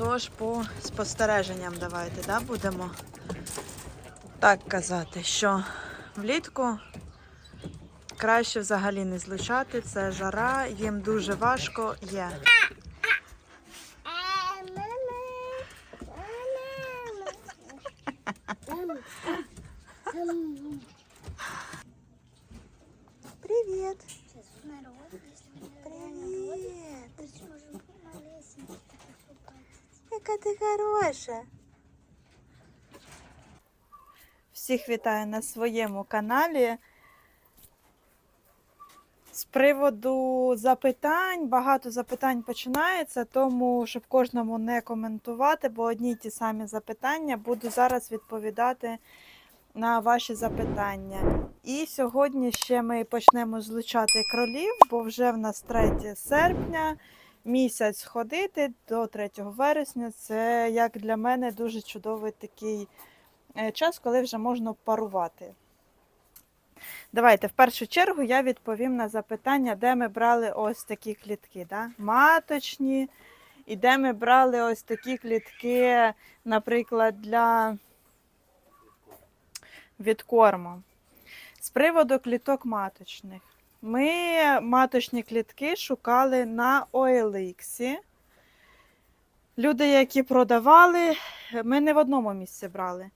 Тож по спостереженням давайте да, будемо так казати, що влітку краще взагалі не злучати, це жара, їм дуже важко є. Всіх вітаю на своєму каналі. З приводу запитань, багато запитань починається, тому щоб кожному не коментувати, бо одні й ті самі запитання буду зараз відповідати на ваші запитання. І сьогодні ще ми почнемо злучати кролів, бо вже в нас 3 серпня місяць ходити до 3 вересня. Це як для мене дуже чудовий такий час, коли вже можна парувати. Давайте в першу чергу я відповім на запитання, де ми брали ось такі клітки. Да? Маточні, і де ми брали ось такі клітки, наприклад, для відкорму. З приводу кліток маточних. Ми маточні клітки шукали на OLX. Люди, які продавали, ми не в одному місці брали.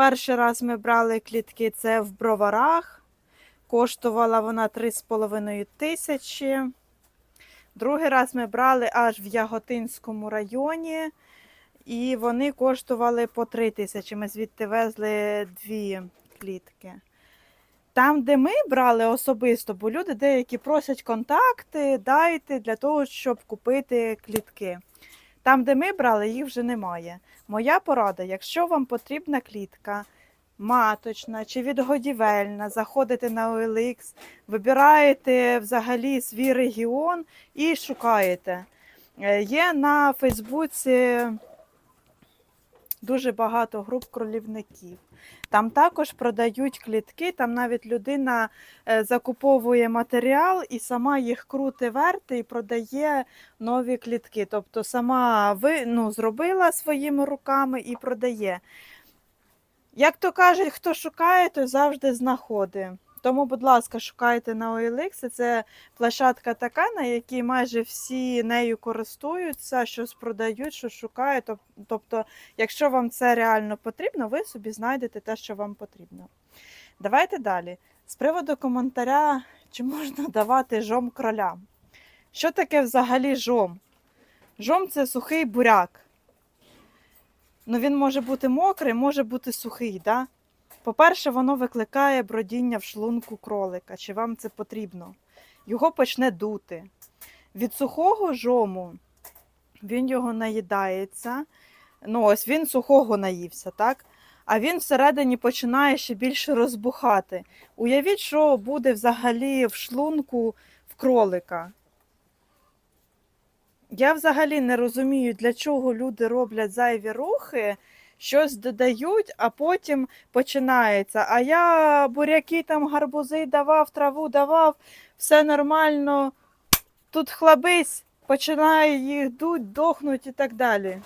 Перший раз ми брали клітки це в броварах. Коштувала вона 3,5 тисячі. Другий раз ми брали аж в Яготинському районі, і вони коштували по 3 тисячі. Ми звідти везли дві клітки. Там, де ми брали особисто, бо люди деякі просять контакти, дайте для того, щоб купити клітки. Там, де ми брали, їх вже немає. Моя порада, якщо вам потрібна клітка, маточна чи відгодівельна, заходите на OLX, вибираєте взагалі свій регіон і шукаєте. Е, Є на Фейсбуці дуже багато груп кролівників. Там також продають клітки, там навіть людина е, закуповує матеріал і сама їх крути верти і продає нові клітки. Тобто сама ви, ну, зробила своїми руками і продає. Як то кажуть, хто шукає, той завжди знаходить. Тому, будь ласка, шукайте на OLX. Це площадка така, на якій майже всі нею користуються, щось продають, що шукають. Тобто, якщо вам це реально потрібно, ви собі знайдете те, що вам потрібно. Давайте далі. З приводу коментаря, чи можна давати жом кролям. Що таке взагалі жом? Жом це сухий буряк. Ну, він може бути мокрий, може бути сухий. Да? По-перше, воно викликає бродіння в шлунку кролика, чи вам це потрібно. Його почне дути. Від сухого жому він його наїдається. Ну, ось він сухого наївся, так? А він всередині починає ще більше розбухати. Уявіть, що буде взагалі в шлунку в кролика. Я взагалі не розумію, для чого люди роблять зайві рухи, щось додають, а потім починається. А я буряки там гарбузи давав, траву давав, все нормально. Тут хлабись, починає їх дуть, дохнуть і так далі.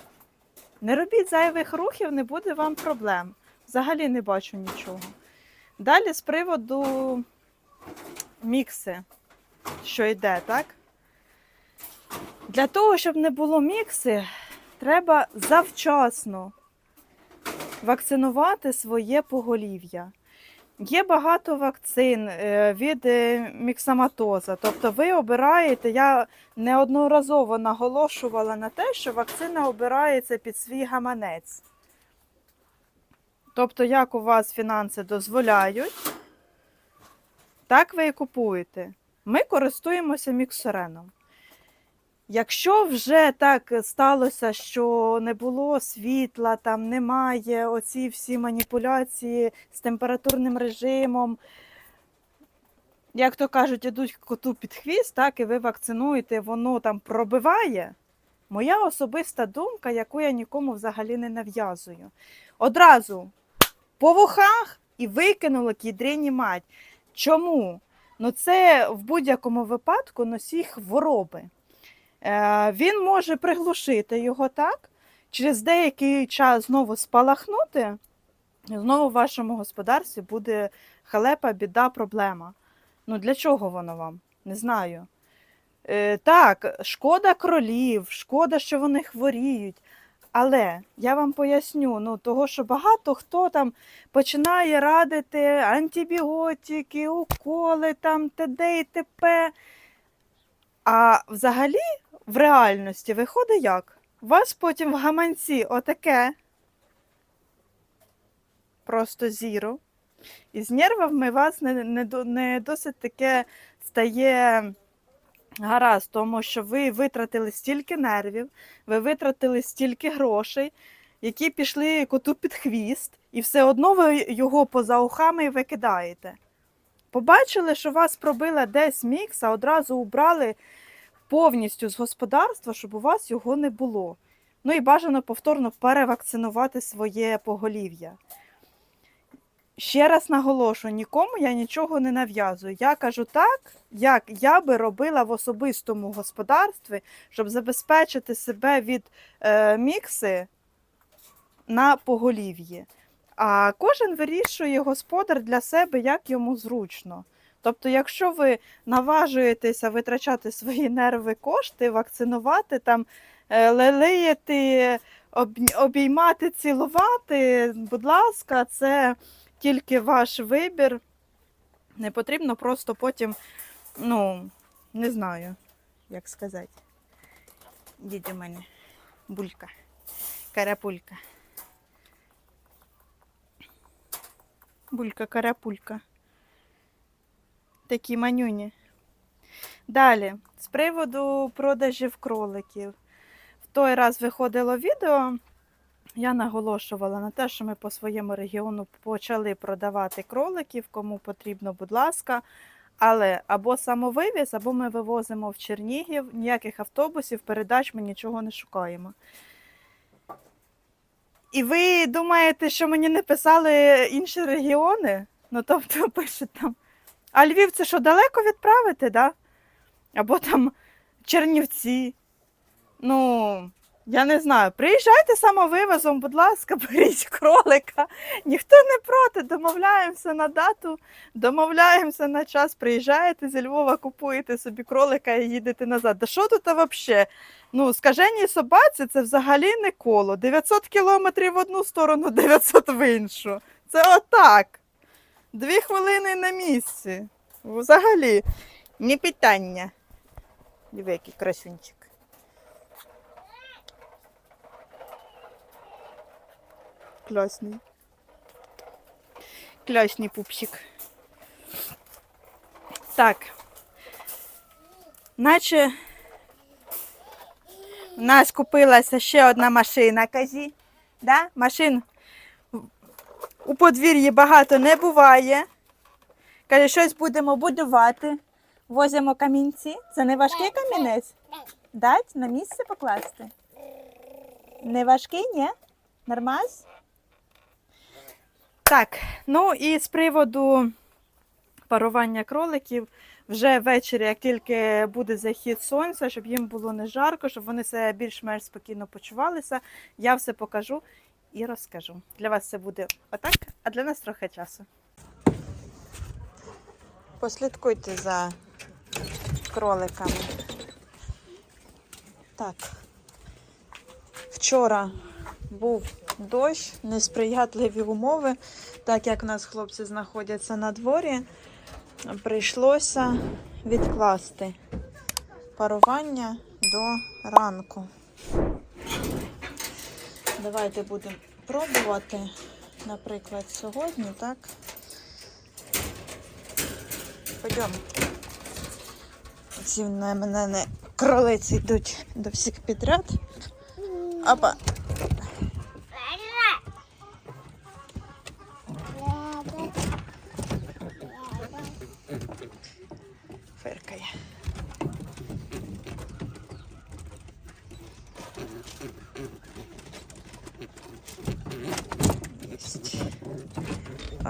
Не робіть зайвих рухів, не буде вам проблем. Взагалі не бачу нічого. Далі з приводу мікси, що йде, так? Для того, щоб не було мікси, треба завчасно вакцинувати своє поголів'я. Є багато вакцин е, від е, міксаматоза. Тобто ви обираєте, я неодноразово наголошувала на те, що вакцина обирається під свій гаманець. Тобто, як у вас фінанси дозволяють, так ви і купуєте. Ми користуємося міксореном. Якщо вже так сталося, що не було світла, там немає оці всі маніпуляції з температурним режимом, як то кажуть, ідуть коту під хвіст, так і ви вакцинуєте, воно там пробиває. Моя особиста думка, яку я нікому взагалі не нав'язую. Одразу по вухах і викинула кідрині мать. Чому? Ну це в будь-якому випадку носій хвороби. Е, Він може приглушити його так. через деякий час знову спалахнути, і знову в вашому господарстві буде халепа, біда, проблема. Ну для чого воно вам? Не знаю. Е, так, шкода кролів, шкода, що вони хворіють. Але я вам поясню, ну того, що багато хто там починає радити антибіотики, уколи, там т.д. і т.п. А взагалі в реальності виходить як? Вас потім в гаманці отаке. Просто зіро. І з нервами вас не, не, не досить таке стає гаразд, тому що ви витратили стільки нервів, ви витратили стільки грошей, які пішли коту під хвіст, і все одно ви його поза ухами викидаєте. Побачили, що вас пробила десь мікс, а одразу убрали повністю з господарства, щоб у вас його не було. Ну і бажано повторно перевакцинувати своє поголів'я. Ще раз наголошую, нікому я нічого не нав'язую. Я кажу так, як я би робила в особистому господарстві, щоб забезпечити себе від е, мікси на поголів'ї. А кожен вирішує господар для себе, як йому зручно. Тобто, якщо ви наважуєтеся витрачати свої нерви, кошти, вакцинувати, там, е, лелеяти, обіймати, цілувати, будь ласка, це тільки ваш вибір. Не потрібно просто потім, ну, не знаю, як сказати. Дідь у мене булька, карапулька. Булька, карапулька. Такі манюні. Далі, з приводу продажів кроликів. В той раз виходило відео. Я наголошувала на те, що ми по своєму регіону почали продавати кроликів, кому потрібно, будь ласка. Але або самовивіз, або ми вивозимо в Чернігів, ніяких автобусів, передач ми нічого не шукаємо. І ви думаєте, що мені не писали інші регіони? Ну, тобто пишуть там. А Львів це що, далеко відправити, да? Або там Чернівці. Ну, я не знаю. Приїжджайте самовивозом, будь ласка, беріть кролика. Ніхто не проти. Домовляємося на дату, домовляємося на час. Приїжджаєте зі Львова, купуєте собі кролика і їдете назад. Да що тут взагалі? Ну, скаженій собаці це взагалі не коло. 900 кілометрів в одну сторону, 900 в іншу. Це отак. Дві хвилини на місці. Взагалі, не питання. Диви, який красунчик. Класний. Класний пупсик. Так. Наче у нас купилася ще одна машина, казі. Да? Машин у подвір'ї багато не буває. Каже, щось будемо будувати. Возимо камінці. Це не важкий камінець? Дать на місце покласти? Не важкий, ні? Нормас? Так, ну і з приводу парування кроликів. Вже ввечері, як тільки буде захід сонця, щоб їм було не жарко, щоб вони себе більш-менш спокійно почувалися, я все покажу і розкажу. Для вас це буде отак, а для нас трохи часу. Послідкуйте за кроликами. Так. Вчора був дощ, несприятливі умови, так як у нас хлопці знаходяться на дворі, прийшлося відкласти парування до ранку. Давайте будемо пробувати, наприклад, сьогодні, так? Пойдемо. На мене не кролиці йдуть до всіх підряд. Опа.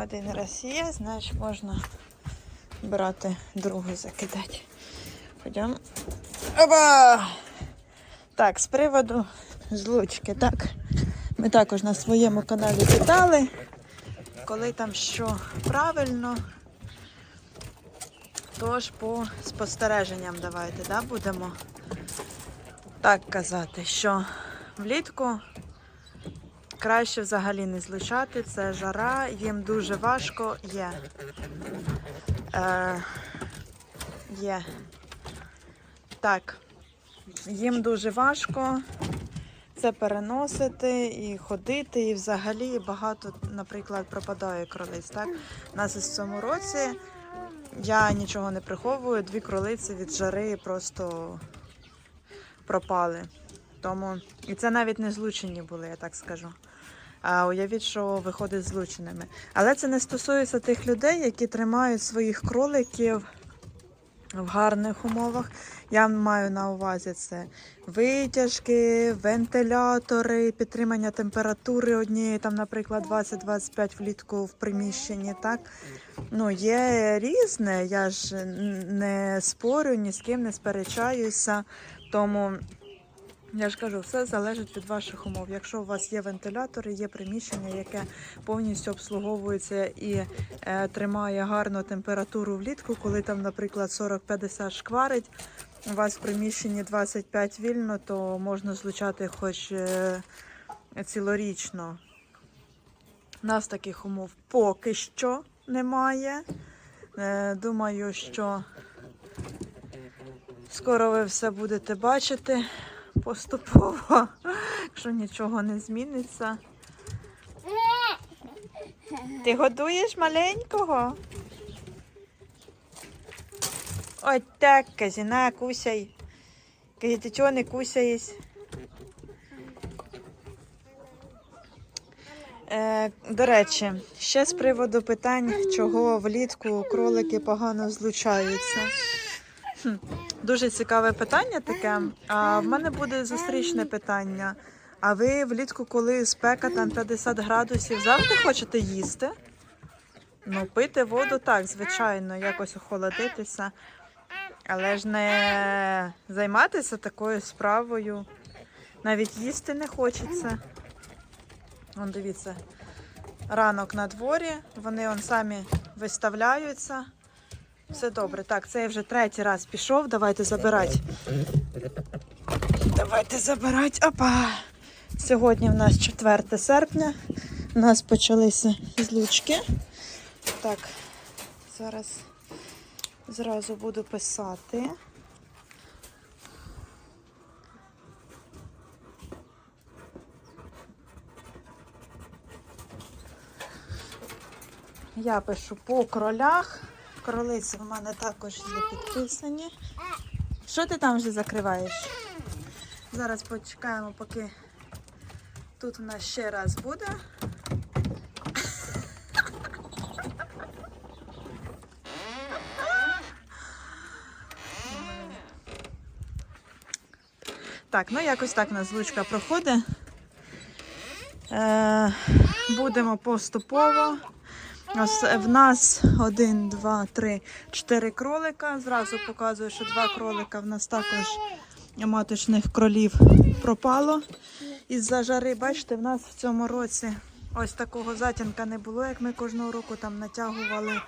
Один раз є, значить можна брати другу закидати. Пойдемо. Опа! Так, з приводу злучки, так. Ми також на своєму каналі питали, коли там що правильно. Тож по спостереженням давайте да, будемо так казати, що влітку краще взагалі не злучати, це жара, їм дуже важко є. Е, є. Так, їм дуже важко це переносити і ходити, і взагалі багато, наприклад, пропадає кролиць. Так? У нас із цьому році я нічого не приховую, дві кролиці від жари просто пропали. Тому і це навіть не злучені були, я так скажу. А уявіть, що виходить злученими. Але це не стосується тих людей, які тримають своїх кроликів в гарних умовах. Я маю на увазі це витяжки, вентилятори, підтримання температури однієї, там, наприклад, 20-25 влітку в приміщенні. Так? Ну, є різне, я ж не спорю, ні з ким не сперечаюся. Тому я ж кажу, все залежить від ваших умов. Якщо у вас є вентилятори, є приміщення, яке повністю обслуговується і е, тримає гарну температуру влітку, коли там, наприклад, 40-50 шкварить, у вас в приміщенні 25 вільно, то можна злучати хоч е, цілорічно. У нас таких умов поки що немає. Е, Думаю, що скоро ви все будете бачити поступово, якщо нічого не зміниться. Ти годуєш маленького? Ось так, на, кусяй. Казі, ти чого не кусаєш? Е, до речі, ще з приводу питань, чого влітку кролики погано злучаються. Дуже цікаве питання таке. А в мене буде зустрічне питання. А ви влітку, коли спека там 50 градусів, завжди хочете їсти? Ну, пити воду так, звичайно, якось охолодитися. Але ж не займатися такою справою. Навіть їсти не хочеться. Вон дивіться, ранок на дворі, вони он самі виставляються. Все добре. Так, це я вже третій раз пішов. Давайте забирати. Давайте забирати. Опа. Сьогодні в нас 4 серпня. У нас почалися злучки. Так, зараз зразу буду писати. Я пишу по кролях. Кролиці в мене також є підписані. Що ти там вже закриваєш? Зараз почекаємо, поки тут у нас ще раз буде. Так, ну якось так у нас злучка проходить. Е, будемо поступово. В нас один, два, три, чотири кролика. Зразу показую, що два кролика в нас також маточних кролів пропало. Із-за жари, бачите, в нас в цьому році ось такого затінка не було, як ми кожного року там натягували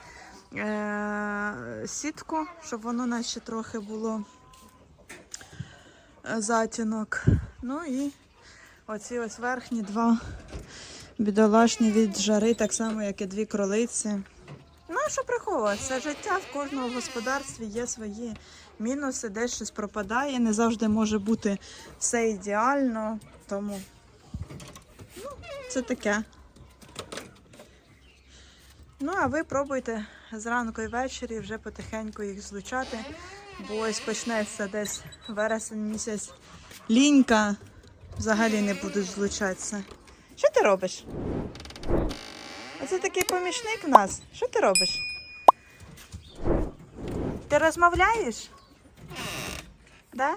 е- сітку, щоб воно ще трохи було е, затінок. Ну і оці ось верхні два бідолашні від жари, так само, як і дві кролиці. Ну, а що приховувати? Життя в кожному господарстві є свої мінуси, десь щось пропадає, не завжди може бути все ідеально. Тому ну, це таке. Ну, а ви пробуйте зранку і ввечері вже потихеньку їх злучати, бо ось почнеться десь вересень місяць. Лінька взагалі не будуть злучатися. Що ти робиш? Оце такий помічник в нас. Що ти робиш? Ти розмовляєш? Да?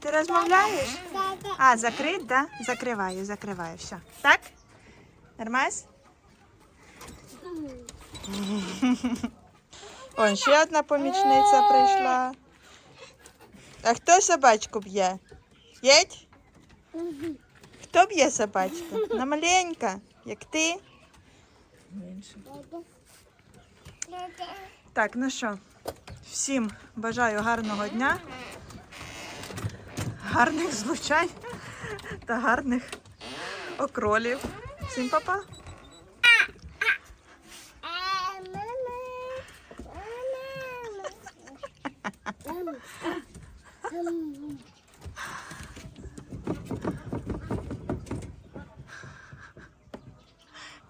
Ти розмовляєш? А, закрить, да? Закриваю, закриваю, все. Так? Нормас? Вон, ще одна помічниця прийшла. А хто собачку б'є? Єдь? Хто б'є собачка? Вона маленька, як ти. Так, ну що, всім бажаю гарного дня, гарних злучань та гарних окролів. Всім па-па!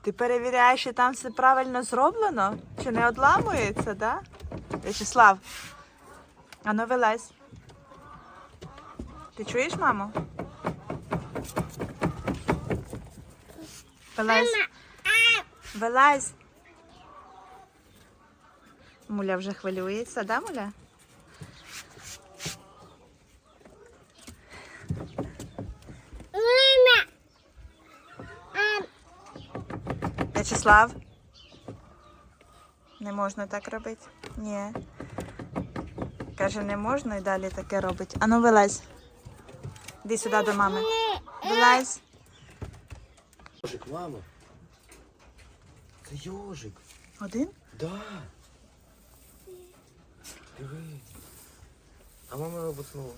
Ти перевіряєш, чи там все правильно зроблено? Чи не одламується, да? Вячеслав, а ну вилазь. Ти чуєш, маму? Вилазь. Вилазь. Муля вже хвилюється, да, Муля? Вячеслав. Не можна так робити. Ні. Каже, не можна і далі таке робить. Ану, вилазь. Іди сюди до мами. Вилазь. Йожик, мама. Це йожик. Один? Да. Диви. А мама його буцнула.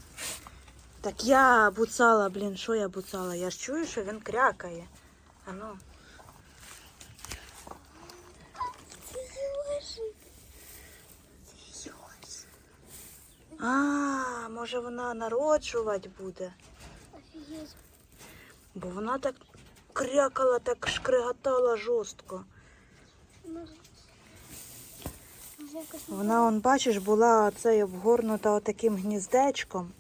Так я буцала, блін, що я буцала? Я ж чую, що він крякає. Ану. А, може вона народжувати буде. Бо вона так крякала, так шкриготала жорстко. Вона, он, бачиш, була цей обгорнута отаким гніздечком.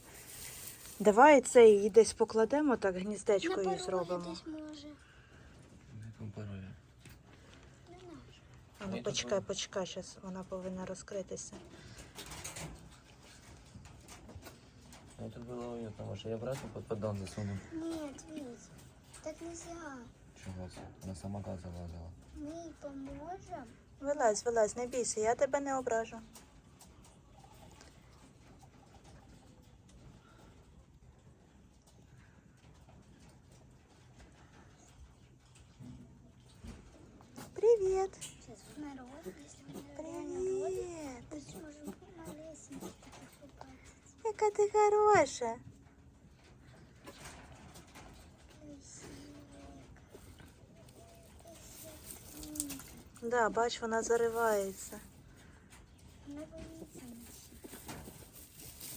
Давай цей її десь покладемо, так гніздечко її зробимо. Не компарує. А ну почекай, почекай, зараз вона повинна розкритися. Ну тут было уютно, може я обратно под поддон засуну. Нет, Вить, так нельзя. Чего це? Вона сама газа залазила. Мы ей поможем. Вилазь, вилазь, не бійся, я тебе не ображу. яка ти хороша. Да, бач, она зарывается. Вона боїться.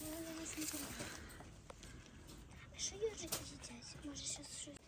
Вона нас не зариває. А що їжики їдять? Може, щось.